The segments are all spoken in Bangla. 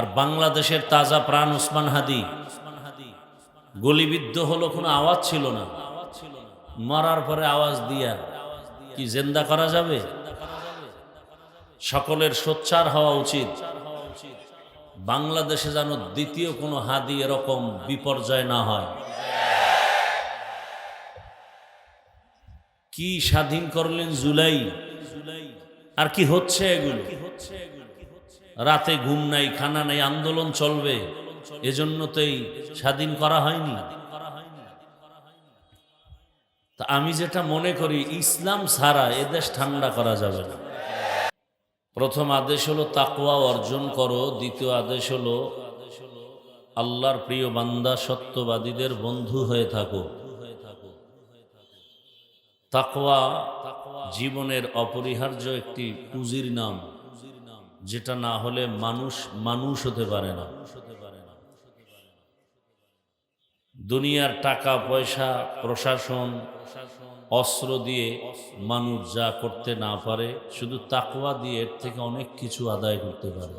আর বাংলাদেশের তাজা প্রাণ ওসমান হাদি, গলিবিদ্ধ হলো কোনো আওয়াজ ছিল না। মরার পরে আওয়াজ দিয়া কি জেন্দা করা যাবে? সকলের সোচ্চার হওয়া উচিত। বাংলাদেশে যেন দ্বিতীয় কোনো হাদি এরকম বিপর্যয় না হয়। কি স্বাধীন করলেন জুলাই? আর কি হচ্ছে এগুলো? রাতে ঘুম নাই, খানা নাই, আন্দোলন চলবে। এজন্য তো এই স্বাধীন করা হয়নি। তা আমি যেটা মনে করি, ইসলাম ছাড়া এদেশ ঠান্ডা করা যাবে না। প্রথম আদেশ হলো, তাকওয়া অর্জন করো। দ্বিতীয় আদেশ হলো, আল্লাহর প্রিয় বান্দা সত্যবাদীদের বন্ধু হয়ে থাকো। তাকওয়া জীবনের অপরিহার্য একটি পুঁজির নাম। যেটা না হলে মানুষ মানুষ হতে পারে না। দুনিয়ার টাকা, পয়সা, প্রশাসন, অস্ত্র দিয়ে মানুষ যা করতে না পারে, শুধু তাকওয়া দিয়ে এর থেকে অনেক কিছু আদায় করতে পারে।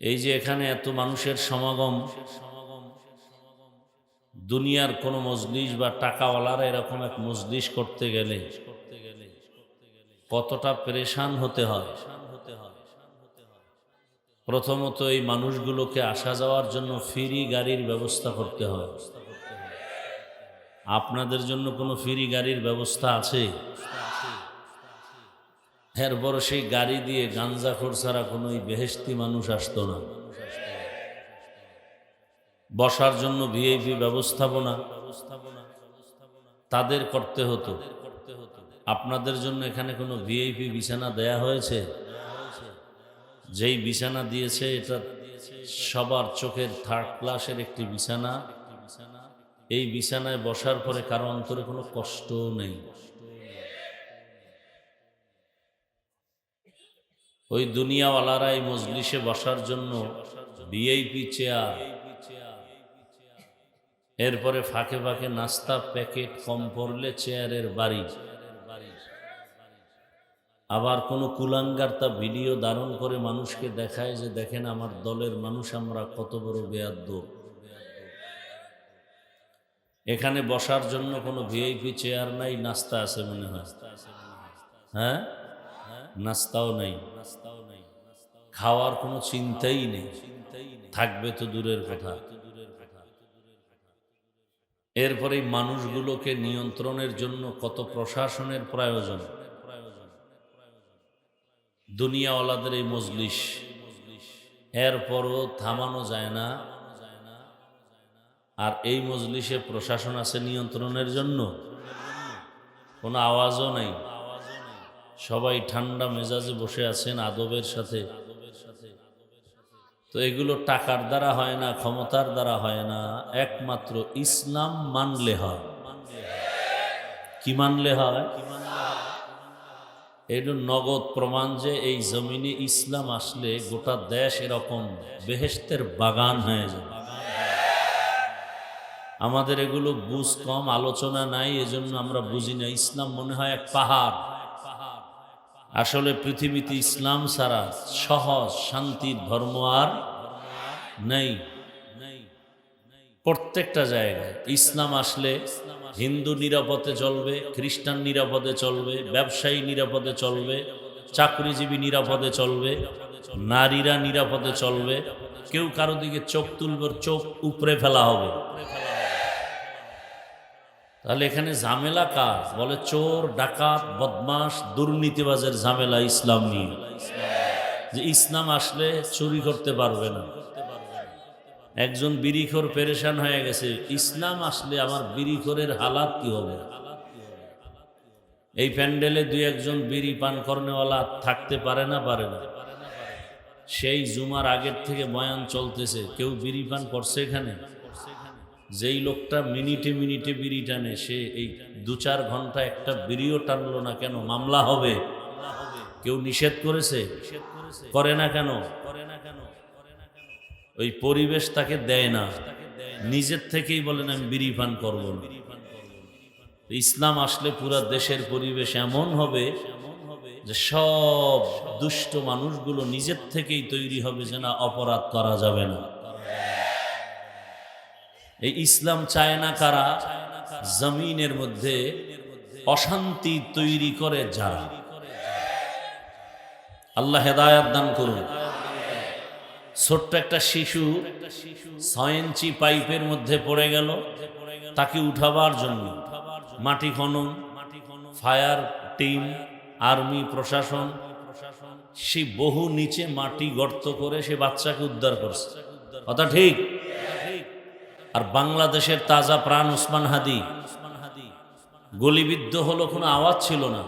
এই যে এখানে এত মানুষের সমাগম, দুনিয়ার কোনো মজলিস বা টাকাওয়ালারা এরকম এক মজলিস করতে গেলে কতটা পরেশান হতে হয়। প্রথমত এই মানুষগুলোকে আসা যাওয়ার জন্য ফ্রি গাড়ির ব্যবস্থা করতে হয়। আপনাদের জন্য কোনো ফ্রি গাড়ির ব্যবস্থা আছে? এরপর সেই গাড়ি দিয়ে গাঞ্জাখোর ছাড়া কোনো বেহেস্তি মানুষ আসতো না। বসার জন্য ভিআইপি ব্যবস্থাপনা, তাদের করতে হতো। আপনাদের জন্য এখানে কোনো ভিআইপি বিছানা দেয়া হয়েছে? যেই বিছানা দিয়েছে, এটা সবার চোখের থার্ড ক্লাসের একটি বিছানা। এই বিছানায় বসার পরে কারও অন্তরে কোনো কষ্ট নেই। ওই দুনিয়াওয়ালারা এই মজলিসে বসার জন্য ভিআইপি চেয়ার এরপরে ফাঁকে ফাঁকে নাস্তা প্যাকেট কম পড়লে চেয়ারের বাড়ি। আবার কোনো কুলাঙ্গার তা ভিডিও ধারণ করে মানুষকে দেখায় যে, দেখেন আমার দলের মানুষ আমরা কত বড় বেয়াদ্দ। এখানে বসার জন্য কোনো ভিআইপি চেয়ার নাই, নাস্তা আছে মনে হয়। হ্যাঁ? নাস্তাও নেই। খাওয়ার কোনো চিন্তাই নেই। থাকবে তো দূরের কথা। এরপরে মানুষগুলোকে নিয়ন্ত্রণের জন্য কত প্রশাসনের প্রয়োজন? দুনিয়াওয়ালাদের এই মজলিস। এরপরও থামানো যায় না। আর এই মজলিসে প্রশাসন আছে নিয়ন্ত্রণের জন্য। কোনো আওয়াজও নেই। সবাই ঠান্ডা মেজাজে বসে আছেন আদবের সাথে। তো এগুলো টাকার দ্বারা হয় না, ক্ষমতার দ্বারা হয় না। একমাত্র ইসলাম মানলে হয়। কি মানলে হয়? এটা নগদ প্রমাণ যে এই জমিনে ইসলাম আসলে গোটা দেশ এরকম বেহেস্তের বাগান হয়ে যাবে। আমাদের এগুলো বুঝ কম, আলোচনা নাই, এজন্য আমরা বুঝি না। ইসলাম মনে হয় এক পাহাড়। আসলে পৃথিবীতে ইসলাম ছাড়া সহজ, শান্তির ধর্ম আর নেই। প্রত্যেকটা জায়গায় ইসলাম আসলে হিন্দু নিরাপদে চলবে, খ্রিস্টান নিরাপদে চলবে, ব্যবসায়ী নিরাপদে চলবে, চাকরিজীবী নিরাপদে চলবে, নারীরা নিরাপদে চলবে, কেউ কারও দিকে চোখ তুলবে, চোখ উপরে ফেলা হবে। তাহলে এখানে ঝামেলা কার? বলে চোর, ডাকাত বদমাস দুর্নীতিবাজের ঝামেলা ইসলাম নিয়ে। যে ইসলাম আসলে চুরি করতে পারবে না। একজন বিড়িখোর পেরেশান হয়ে গেছে। ইসলাম আসলে আমার বিড়িখোরের হালাত কি হবে? এই প্যান্ডেলে দুই একজন বিড়ি পান কর্নেওয়ালা থাকতে পারে না পারে না। সেই জুমার আগের থেকে বয়ান চলতেছে, কেউ বিড়ি পান করছে এখানে? যেই লোকটা মিনিটে মিনিটে বিড়ি টানে, সে এই দু চার ঘণ্টা একটা বিড়িও টানলো না কেন? মামলা হবে। কেউ নিষেধ করেছে? করে না কেন করে না কেন? ওই পরিবেশ তাকে দেয় না। নিজের থেকেই বলেন, আমি বিড়ি পান করব ইসলাম আসলে পুরা দেশের পরিবেশ এমন হবে যে সব দুষ্ট মানুষগুলো নিজের থেকেই তৈরি হবে যে না, অপরাধ করা যাবে না। এই ইসলাম চায় না কারা? জমিনের মধ্যে অশান্তি তৈরি করে যারা। আল্লাহ হেদায়াত দান করুন। ছোট্ট একটা শিশু ছয় ইঞ্চি পাইপের মধ্যে পড়ে গেল। তাকে উঠাবার জন্য মাটি খনন, ফায়ার টিম, আর্মি, প্রশাসন, সে বহু নিচে মাটি গর্ত করে সে বাচ্চাকে উদ্ধার করছে। কথা ঠিক? আর বাংলাদেশের তাজা প্রাণ উসমান হাদি, গলিবিদ্ধ হলো কোনো আওয়াজ ছিল না।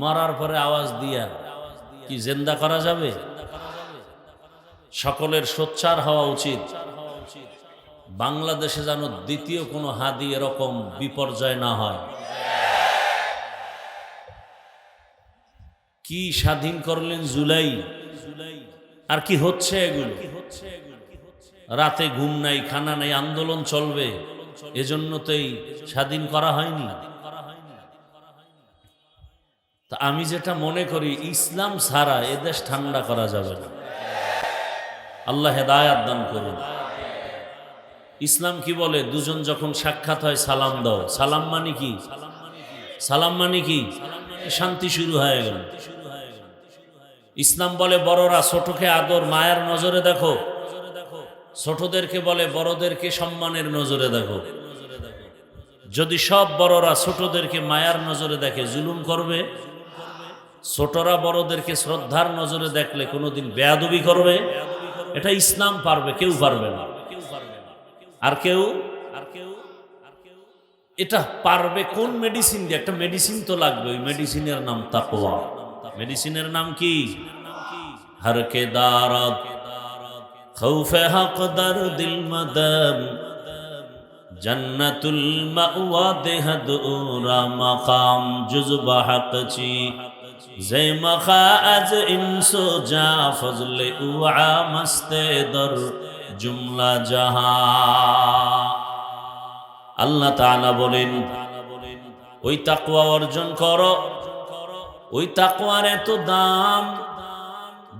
মরার পরে আওয়াজ দিয়া কি জেন্দা করা যাবে? সকলের সোচ্চার হওয়া উচিত। বাংলাদেশে যেন দ্বিতীয় কোনো হাদি এরকম বিপর্যয় না হয়। কি স্বাধীন করলেন জুলাই? আর কি হচ্ছে এগুলো? রাতে ঘুম নাই, খানা নাই, আন্দোলন চলবে। এজন্য তো এই স্বাধীন করা হয়নি। তা আমি যেটা মনে করি, ইসলাম ছাড়া এদেশ ঠান্ডা করা যাবে না। আল্লাহ হেদায়াত দান করুন। ইসলাম কি বলে? দুজন যখন সাক্ষাৎ হয়, সালাম দাও। সালাম মানে কি? সালাম মানে কি? শান্তি শুরু হয়ে গেল। ইসলাম বলে, বড়রা ছোটকে আদর, মায়ের নজরে দেখো। ছোটদেরকে বলে, বড়দেরকে সম্মানের নজরে দেখো। যদি সব বড়রা ছোটদেরকে মায়ার নজরে দেখে, জুলুম করবে? ছোটরা বড়দেরকে শ্রদ্ধার নজরে দেখলে কোনোদিন বেয়াদবি করবে? এটা ইসলাম পারবে, কেউ পারবে না। আর কেউ আর কেউ এটা পারবে কোন মেডিসিন দিয়ে? একটা মেডিসিন তো লাগবে, ওই মেডিসিনের নাম তাকোয়া মেডিসিনের নাম কি? হরকে দার খৌফে হক দর দিল মদম, জন্নতুল মাওয়া দেহ দুরা মাকাম, জুজবা হক চি। زمخاز انسو جا فضل উয়া مست در জুমলা জাহা। আল্লাহ তাআলা বলেন, ওই তাকওয়া অর্জন করো। ওই তাকওয়ার এত দাম,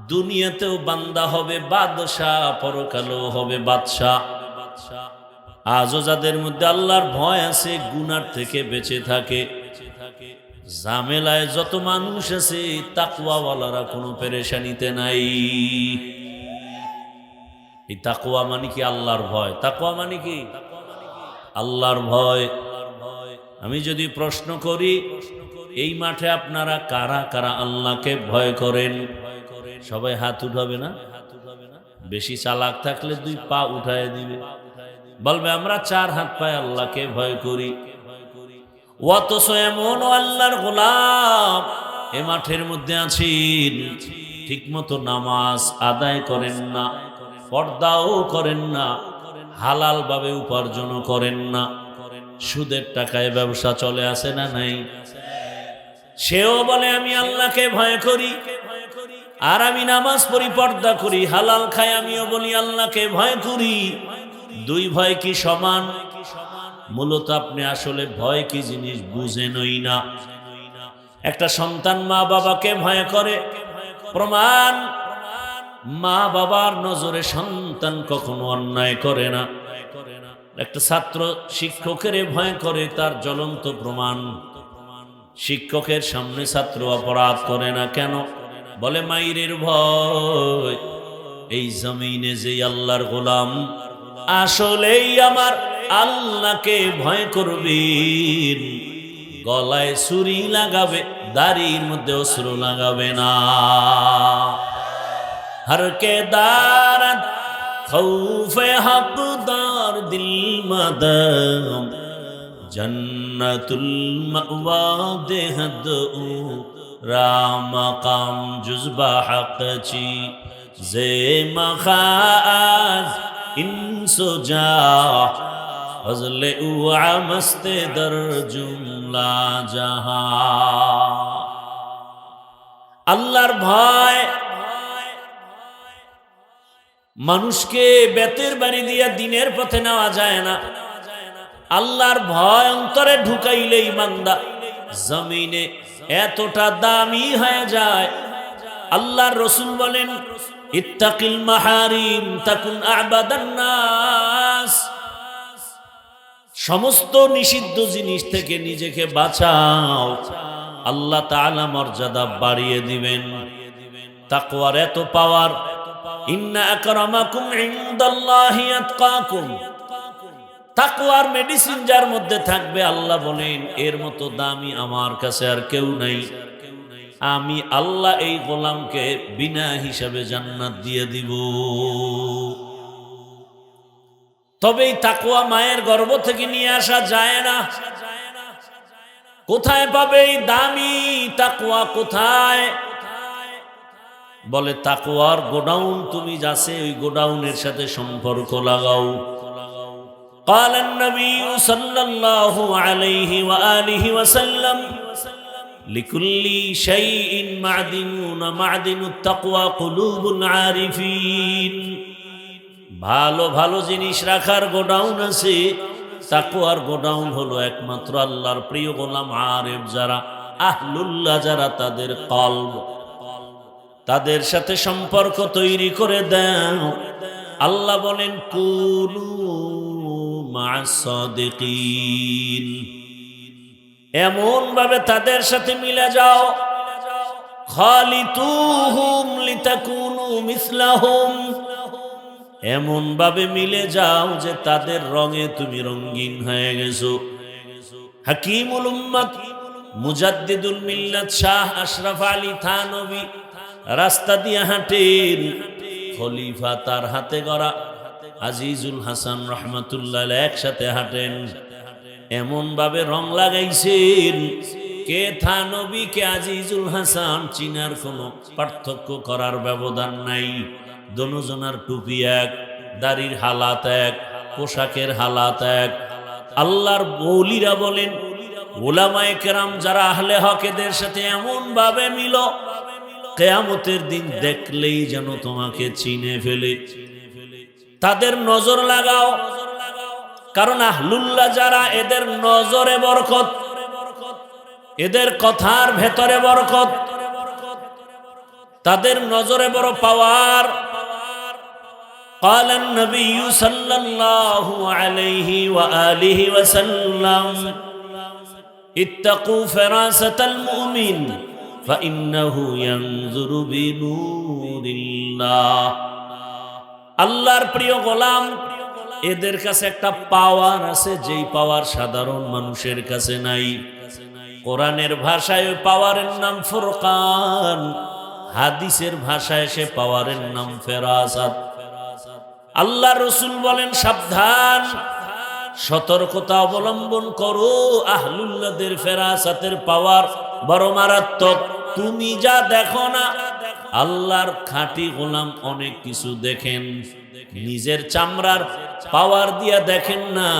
দুনিয়াতেও বান্দা হবে, বাদশাহ পরকালেও হবে, বাদশাহ। আজও যাদের মধ্যে আল্লাহর ভয় আছে, গুনার থেকে বেঁচে থাকে। জামেলায় যত মানুষ আছে তাকুয়াওয়ালারা কোনো পেরেশানিতে নাই। এই তাকুয়া মানে কি আল্লাহর ভয়? তাকুয়া মানে কি? আল্লাহর ভয়। আমি যদি প্রশ্ন করি, এই মাঠে আপনারা কারা কারা আল্লাহকে ভয় করেন? সবাই হাত উঠাবে না? বেশি চালাক থাকলে দুই পা উঠায় দিবে। বলবে, আমরা চার হাত পায়ে আল্লাহকে ভয় করি। অথচ এমন আল্লাহর গোলাম এ মাঠের মধ্যে আছেন। ঠিক মতো নামাজ আদায় করেন না, পর্দাও করেন না হালাল ভাবে উপার্জনও করেন না। সুদের টাকায় ব্যবসা চলে আসে না নাই? সেও বলে, আমি আল্লাহকে ভয় করি আর আমি নামাজ পড়ি, পর্দা করি, হালাল খাই, আমিও বলি, আল্লাহকে ভয় করি। দুই ভয় কি সমান? মূলত আপনি আসলে ভয় কি জিনিস বুঝেনই না। একটা সন্তান মা বাবাকে ভয় করে। প্রমাণ মা বাবার নজরে সন্তান কখনো অন্যায় করে না। একটা ছাত্র শিক্ষকের ভয় করে, তার জ্বলন্ত প্রমাণ। শিক্ষকের সামনে ছাত্র অপরাধ করে না কেন? বলে, মাইরের ভয়, এই জমিনে যে আল্লাহর গোলাম, আসলেই আমার আল্লাহকে ভয় করবেন গলায় ছুরি লাগাবে, দাড়ির মধ্যে অস্ত্র লাগাবে না। হর কে দারত খৌফে হকদার দিল মদম। জন্নতুল মওয়া দেহদ রাম কাম জুজবা হক চি। জে মখাজ ইনসো যা ফজলে উআ মস্তে দর জুমলা জাহা। আল্লাহর ভয়, মানুষকে বেতের বাড়ি দিয়া দিনের পথে নেওয়া যায় না। আল্লাহর ভয় অন্তরে ঢুকাইলেই মান্দা জমিনে এতটা দামি হয়ে যায়। আল্লাহর রসুল বলেন, ইত্তাকিল মাহারিম, তাকুন আবাদান নাস। সমস্ত নিষিদ্ধ জিনিস থেকে নিজেকে বাঁচাও। আল্লাহ তাআলা মর্যাদা বাড়িয়ে দিবেন। তাকওয়ার এত পাওয়ার। ইন্না আকরামাকুম ইনদাল্লাহি আতকাকুম। তাকওয়ার মেডিসিন যার মধ্যে থাকবে, আল্লাহ বলেন, এর মতো দামি আমার কাছে আর কেউ নাই। আমি আল্লাহ এই গোলামকে বিনা হিসাবে জান্নাত দিয়ে দিব। তবে এই তাকুয়া মায়ের গর্ভ থেকে নিয়ে আসা যায় না কোথায় পাবে এই দামি তাকুয়া কোথায় বলে তাকুয়ার গোডাউন তুমি যাচ্ছে ওই গোডাউনের সাথে সম্পর্ক লাগাও قال النبي صلى الله عليه وآله وسلم لكل شيء معدن معدن التقوى قلوب العارفين ভালো ভালো জিনিস রাখার গোডাউন আছে। তাকুয়ার গোডাউন হলো একমাত্র আল্লাহর প্রিয় গোলাম আরেফ যারা, আহলুল্লাহ যারা তাদের কলব, তাদের সাথে সম্পর্ক তৈরি করে দেন। আল্লাহ বলেন, কুলু এমন ভাবে তাদের সাথে মিলে যাও। খালিতুহুম লিতাকুনু মিসলাহুম। এমন ভাবে মিলে যাও যে তাদের রঙে তুমি রঙিন হয়ে গেছো। হাকিমুল উম্মত মুজাদ্দিদুল মিল্লাত শাহ আশরাফ আলী থানবী রাস্তা দিয়ে হাঁটেন। খলিফা তার হাতে গড়া আজিজুল হাসান রহমতুল্লাহ একসাথে হাঁটেন। এমন ভাবে রং লাগাইছেন। কে থানবী কে আজিজুল হাসান, চিনার কোনো পার্থক্য করার ব্যবধান নাই। দনুজনার টুপি এক, দাড়ির হালাত এক, পোশাকের হালাত এক। আল্লাহর বৌলিরা বলেন, ওলামায়ে কেরাম যারা আহলে হকেদের সাথে এমন ভাবে মিল, কেয়ামতের দিন দেখলেই যেন তোমাকে চিনে ফেলে। তাদের নজর লাগাও, কারণ আহলুল্লাহ যারা এদের নজরে বরকত, এদের কথার ভেতরে বরকত। তাদের নজরে বড় পাওয়ার قال النبي صلى الله عليه وآله وسلم اتقوا فراسة المؤمن فإنه ينظر بنور الله আল্লাহর প্রিয় গোলাম এদের কাছে একটা পাওয়ার আছে যেই পাওয়ার সাধারণ মানুষের কাছে নাই কোরআনের ভাষায় ওই পাওয়ারের নাম ফুরকান হাদিসের ভাষায় সে পাওয়ারের নাম ফেরাসাত আল্লাহ রসুল বলেন, সাবধান। সতর্কতা অবলম্বন করো, আহলুল্লাদের ফেরাসাতের পাওয়ার বড় মারাত্মক। তুমি যা দেখো না, আল্লাহর খাঁটি গোলাম অনেক কিছু দেখেন। নিজের চামড়ার পাওয়ার দিয়া দেখেন না,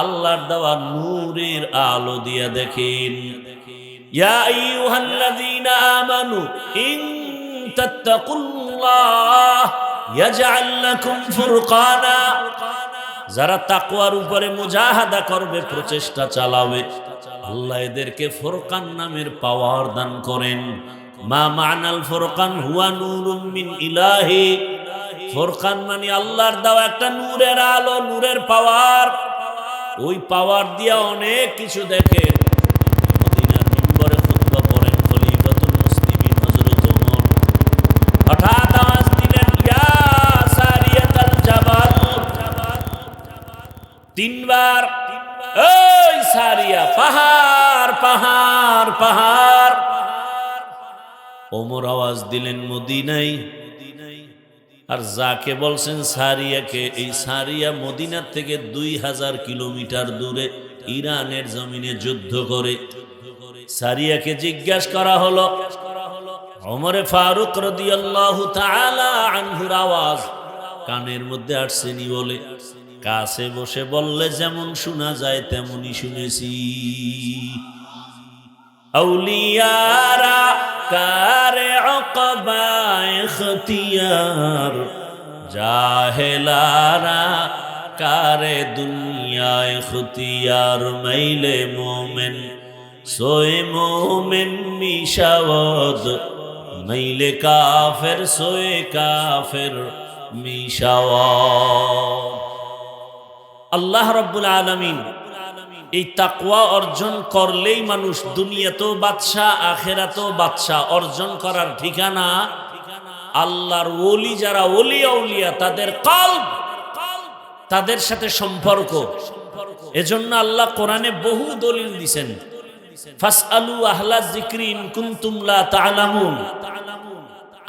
আল্লাহর দেওয়া নূরের আলো দিয়া দেখেন। ইয়া আইয়ুহাল্লাযীনা আমানু যারা তাকওয়ার উপরে মুজাহাদা করবে, প্রচেষ্টা চালাবে। আল্লাহ এদেরকে ফুরকান নামের পাওয়ার দান করেন। মা মানাল ফুরকান হুয়া মিন ইলাহি। ফুরকান মানে আল্লাহর দাও একটা নূরের আলো, নূরের পাওয়ার। ওই পাওয়ার দিয়া অনেক কিছু দেখেন। তিনবার, ওই সারিয়া পাহাড় পাহাড় পাহাড়। ওমর আওয়াজ দিলেন মদিনাই আর যাকে বলছেন, সারিয়াকে। এই সারিয়া মদিনার থেকে দুই হাজার কিলোমিটার দূরে ইরানের জমিনে যুদ্ধ করে। সারিয়াকে জিজ্ঞাসা করা হলো, ওমরে ফারুক রদিয়াল্লাহু তাআলা আনহুর আওয়াজ? কানের মধ্যে আসছেনি বলে। কাছে বসে বললে যেমন শোনা যায় তেমনই শুনেছি। আউলিয়ারা কারে অকবা এখতিয়ার জাহেলারা কারে দুনিয়ায় মাইলে মোমেন সোয়ে কাফের সোয়ে কাফের মিশাওয়াদ আল্লাহ রব্বুল আলমিন এই তাকওয়া অর্জন করলেই মানুষ দুনিয়াতেও বাদশাহ, আখেরাতেও বাদশাহ অর্জন করার ঠিকানা আল্লাহর ওলি যারা ওলিয়া উলিয়া তাদের কাল তাদের সাথে সম্পর্ক। এজন্য আল্লাহ কোরআনে বহু দলিল দিছেন।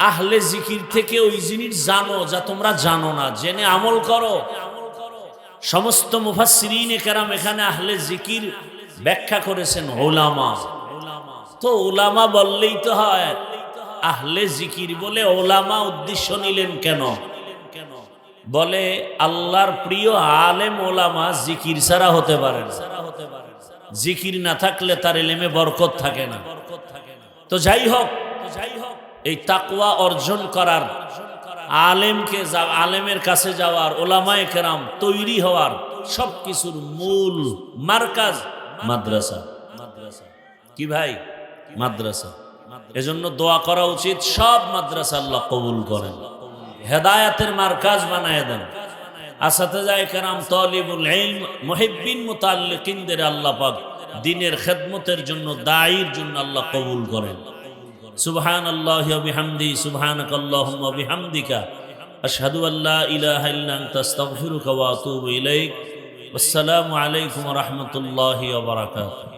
আহলে জিকির থেকে ওই জিনিস জানো যা তোমরা জানো না। জেনে আমল করো। সমস্ত মুফাসসিরিন কেরাম এখানে আহলে জিকির ব্যাখ্যা করেছেন ওলামা। তো ওলামা বললেই তো হয়, আহলে জিকির বলে ওলামা উদ্দেশ্য নিলেন কেন? বলে, আল্লাহর প্রিয় আলেম ওলামা জিকির ছাড়া হতে পারে জিকির না থাকলে তার এলেমে বরকত থাকে না। তো যাই হোক যাই হোক, এই তাকওয়া অর্জন করার আলেমকে আলেমের কাছে যাওয়ার, ওলামায় কেরাম তৈরি হওয়ার সব কিছুর মূল মার্কাজ মাদ্রাসা। কি ভাই? মাদ্রাসা। এজন্য দোয়া করা উচিত, সব মাদ্রাসা আল্লাহ কবুল করেন। হেদায়াতের মার্কাজ বানায় দেন। আসাতেজায় কেরাম, তলিবুল ইলম, মুহিব্বিন, মুতাল্লিকিনদের আল্লাহ পাক দিনের খেদমতের জন্য, দায়ীর জন্য আল্লাহ কবুল করেন। সুবহান আল্লাহ বিহামদি সুবহানাক আল্লাহুম্মা বিহামদিকা আশহাদু আল্লা ইলাহা ইল্লা আনতা আস্তাগফিরুকা ওয়া আতুবু ইলাইক আসসালামু আলাইকুম ওয়া রাহমাতুল্লাহি ওয়া বারাকাতুহু